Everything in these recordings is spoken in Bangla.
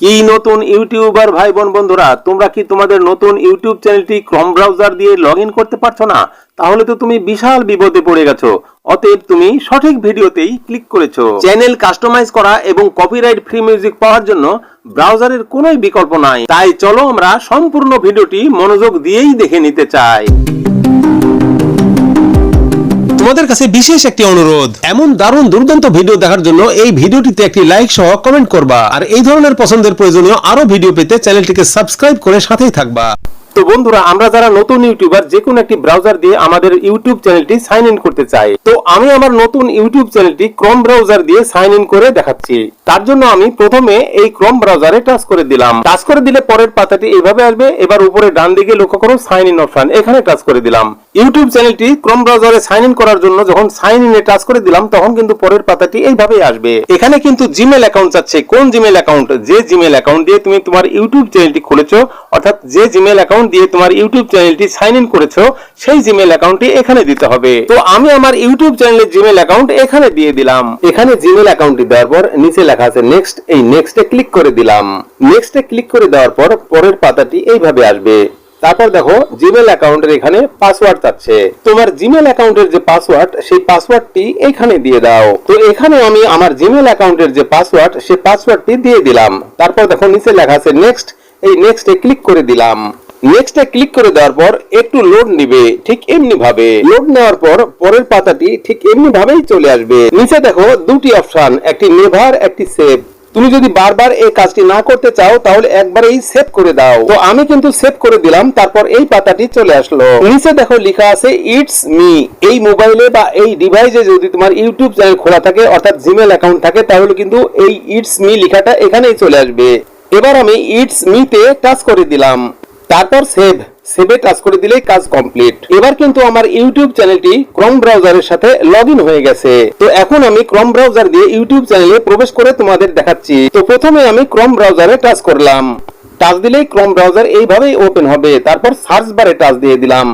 কি নতুন ইউটিউবার ভাই বোন বন্ধুরা, তোমরা কি তোমাদের নতুন ইউটিউব চ্যানেলটি ক্রম ব্রাউজার দিয়ে লগ করতে পারছ না? তাহলে তো তুমি বিশাল বিপদে পড়ে গেছো। অতএব তুমি সঠিক ভিডিওতেই ক্লিক করেছ। চ্যানেল কাস্টমাইজ করা এবং কপিরাইট ফ্রি মিউজিক পাওয়ার জন্য ব্রাউজারের কোনো বিকল্প নাই। তাই চলো আমরা সম্পূর্ণ ভিডিওটি মনোযোগ দিয়েই দেখে নিতে চাই। তোমাদের কাছে বিশেষ একটি অনুরোধ। এমন দারুণ দুর্দান্ত ভিডিও দেখার জন্য এই ভিডিওটিতে একটি লাইক সহ কমেন্ট করবা। আর এই ধরনের পছন্দের প্রয়োজনীয় আরও ভিডিও পেতে চ্যানেলটিকে সাবস্ক্রাইব করে সাথেই থাকবা। তো বন্ধুরা, আমরা যারা নতুন ইউটিউবার যে কোনো একটি ব্রাউজার দিয়ে আমাদের ইউটিউব চ্যানেলটি সাইন ইন করতে চাই। তো আমি আমার নতুন ইউটিউব চ্যানেলটি ক্রোম ব্রাউজার দিয়ে সাইন ইন করে দেখাচ্ছি। তার জন্য আমি প্রথমে এই ক্রোম ব্রাউজারে টাচ করে দিলাম। টাচ করে দিলে পরের পাতাটি এইভাবে আসবে, এবার উপরে ডান দিকে লক্ষ্য করো সাইন ইন অপশন এখানে টাচ করে দিলাম। ইউটিউব চ্যানেলটি ক্রোম ব্রাউজারে সাইন ইন করার জন্য যখন সাইন ইনে টাচ করে দিলাম, তখন কিন্তু পরের পাতাটি এইভাবেই আসবে। এখানে কিন্তু জিমেল অ্যাকাউন্ট চাচ্ছে কোন জিমেল অ্যাকাউন্ট যে জিমেল অ্যাকাউন্ট দিয়ে তুমি তোমার ইউটিউব চ্যানেলটি খুলেছো, অর্থাৎ যে জিমেল অ্যাকাউন্ট দিয়ে তোমার ইউটিউব চ্যানেলটি সাইন ইন করেছ, সেই জিমেল অ্যাকাউন্টটি এখানে দিতে হবে। তো আমি আমার ইউটিউব চ্যানেলের জিমেল অ্যাকাউন্ট এখানে দিয়ে দিলাম। এখানে জিমেল অ্যাকাউন্টটি দেওয়ার পর নিচে লেখা আছে নেক্সট এই নেক্সটে ক্লিক করে দিলাম। নেক্সটে ক্লিক করে দেওয়ার পর পরের পাতাটি এইভাবে আসবে। তারপর দেখো জিমেল অ্যাকাউন্টের এখানে পাসওয়ার্ড চাচ্ছে তোমার জিমেল অ্যাকাউন্টের যে পাসওয়ার্ড সেই পাসওয়ার্ডটি এখানে দিয়ে দাও। তো এখানে আমি আমার জিমেল অ্যাকাউন্টের যে পাসওয়ার্ড সেই পাসওয়ার্ডটি দিয়ে দিলাম। তারপর দেখো, নিচে লেখা আছে নেক্সট এই নেক্সটে ক্লিক করে দিলাম। নেক্সটে ক্লিক করে দেওয়ার পর একটু লোড নিবে, ঠিক এমনি ভাবে লোড নেওয়ার পর পরের পাতাটি ঠিক এমনি ভাবেই চলে আসবে। নিচে দেখো দুটি অপশন একটি নেভার একটি সেভ তুমি যদি বারবার এই কাজটি না করতে চাও, তাহলে একবারেই সেভ করে দাও। তো আমি কিন্তু সেভ করে দিলাম, তারপর এই পাতাটি চলে আসলো। নিচে দেখো লেখা আছে ইটস মি এই মোবাইলে বা এই ডিভাইসে যদি তোমার ইউটিউব চ্যানেল খোলা থাকে, অর্থাৎ জিমেল অ্যাকাউন্ট থাকে, তাহলে কিন্তু এই ইটস মি লেখাটা এখানেই চলে আসবে। এবার আমি ইটস মিতে টাচ করে দিলাম। তারপর সেভ সেভে টাচ করে দিলেই কাজ কমপ্লিট এবার কিন্তু আমার ইউটিউব চ্যানেলটি ক্রোম ব্রাউজারের সাথে লগ হয়ে গেছে। তো এখন আমি ক্রোম ব্রাউজার দিয়ে ইউটিউব চ্যানেলে প্রবেশ করে তোমাদের দেখাচ্ছি। তো প্রথমে আমি ক্রোম ব্রাউজারে টাচ করলাম। টাচ দিলেই ক্রোম ব্রাউজার এইভাবেই ওপেন হবে। তারপর সার্চ বারে টাচ দিয়ে দিলাম।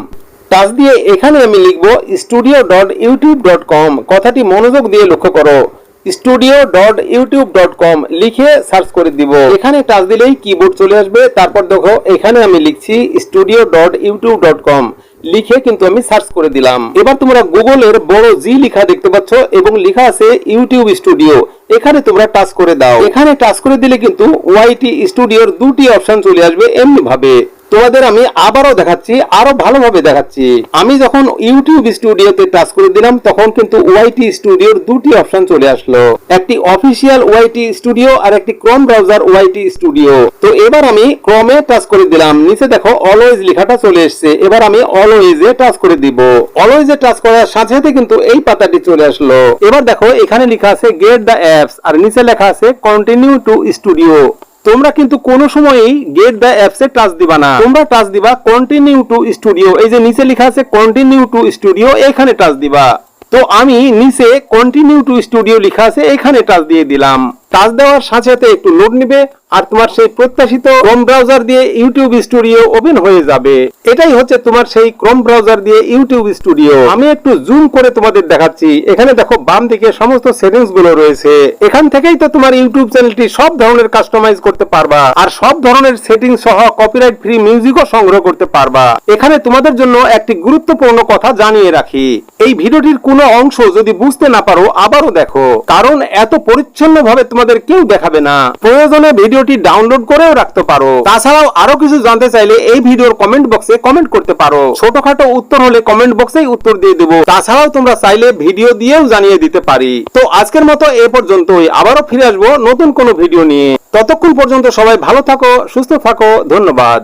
টাচ দিয়ে এখানে আমি লিখব studio dot YouTube dot com কথাটি মনোযোগ দিয়ে লক্ষ্য করো। Studio dot YouTube dot com লিখে সার্চ করে দিব। এখানে টাচ দিলেই কিবোর্ড চলে আসবে। তারপর দেখো, এখানে আমি লিখছি studio dot YouTube dot com লিখে কিন্তু আমি সার্চ করে দিলাম। এবার তোমরা গুগলের বড় জি লেখা দেখতে পাচ্ছ এবং লেখা আছে ইউটিউব স্টুডিও এখানে তোমরা টাচ করে দাও। এখানে টাচ করে দিলে কিন্তু ওয়াইটি স্টুডিওর দুটি অপশন চলে আসবে এমনি ভাবে তোমাদের আমি আবারও দেখাচ্ছি, আরও ভালোভাবে দেখাচ্ছি। আমি যখন ইউটিউব স্টুডিওতে টাচ করে দিলাম, তখন কিন্তু ওয়াইটি স্টুডিওর দুটি অপশন চলে আসলো। একটি অফিসিয়াল ওয়াইটি স্টুডিও আর একটি ক্রোম ব্রাউজার ওয়াইটি স্টুডিও তো এবার আমি ক্রমে টাচ করে দিলাম। নিচে দেখো অলওয়েজ লেখাটা চলে এসেছে। এবার আমি অলওয়েজে টাচ করে দিব। অলওয়েজে টাচ করার সাথে সাথে কিন্তু এই পাতাটি চলে আসলো। এবার দেখো, এখানে লেখা আছে গেট দ্য অ্যাপস আর নিচে লেখা আছে কন্টিনিউ টু স্টুডিও তোমরা কিন্তু কোনো সময়ই গেট দ্য অ্যাপসে টাচ দিবা না। তোমরা টাচ দিবা কন্টিনিউ টু স্টুডিও এই যে নিচে লেখা আছে কন্টিনিউ টু স্টুডিও এখানে টাচ দিবা। তো আমি নিচে কন্টিনিউ টু স্টুডিও লেখা আছে, এখানে টাচ দিয়ে দিলাম। টাচ দেওয়ার সাথে সাথে একটু লোড নিবে আর তোমার সেই প্রত্যাশিত ক্রোম ব্রাউজার দিয়ে ইউটিউব স্টুডিও ওপেন হয়ে যাবে। এটাই হচ্ছে তোমার সেই ক্রোম ব্রাউজার দিয়ে ইউটিউব স্টুডিও আমি একটু জুম করে তোমাদের দেখাচ্ছি। এখানে দেখো বাম দিকে সমস্ত সেটিংসগুলো রয়েছে। এখান থেকেই তো তোমার ইউটিউব চ্যানেলটি সব ধরনের কাস্টমাইজ করতে পারবা আর সব ধরনের সেটিং সহ কপিরাইট ফ্রি মিউজিকও সংগ্রহ করতে পারবা। এখানে তোমাদের জন্য একটি গুরুত্বপূর্ণ কথা জানিয়ে রাখি। এই ভিডিওটির কোনো অংশ যদি বুঝতে না পারো, আবারও দেখো। কারণ এত পরিচ্ছন্ন ভাবে তোমাদের কেউ দেখাবে না। প্রয়োজনে ভিডিওটি ডাউনলোড করেও রাখতে পারো। তাছাড়াও আরও কিছু জানতে চাইলে এই ভিডিওর কমেন্ট বক্সে কমেন্ট করতে পারো। ছোটখাটো উত্তর হলে কমেন্ট বক্সেই উত্তর দিয়ে দেবো। তাছাড়াও তোমরা চাইলে ভিডিও দিয়েও জানিয়ে দিতে পারি। তো আজকের মতো এ পর্যন্তই। আবারও ফিরে আসব নতুন কোনো ভিডিও নিয়ে। ততক্ষণ পর্যন্ত সবাই ভালো থাকো, সুস্থ থাকো। ধন্যবাদ।